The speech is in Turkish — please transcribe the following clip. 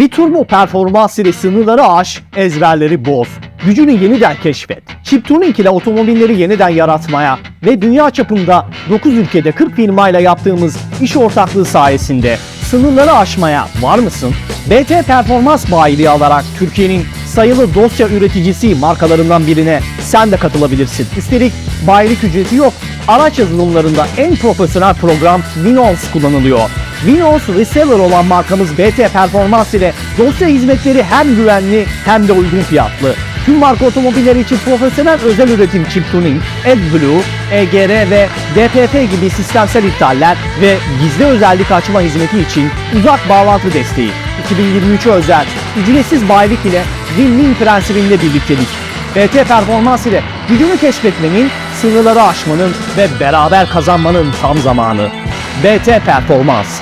Bir turbo performans ile sınırları aş, ezberleri boz. Gücünü yeniden keşfet. Chip Tuning ile otomobilleri yeniden yaratmaya ve dünya çapında 9 ülkede 40 firmayla yaptığımız iş ortaklığı sayesinde sınırları aşmaya var mısın? BT Performans bayiliği alarak Türkiye'nin sayılı dosya üreticisi markalarından birine sen de katılabilirsin. Üstelik bayilik ücreti yok. Araç yazılımlarında en profesyonel program Winons kullanılıyor. Winons Reseller olan markamız BT Performans ile dosya hizmetleri hem güvenli hem de uygun fiyatlı. Tüm marka otomobilleri için profesyonel özel üretim chip tuning, AdBlue, EGR ve DPF gibi sistemsel iptaller ve gizli özellik açma hizmeti için uzak bağlantı desteği. 2023'e özel ücretsiz bayilik ile win-win prensibinde birliktelik. BT Performans ile gücünü keşfetmenin, sınırları aşmanın ve beraber kazanmanın tam zamanı. BT Performans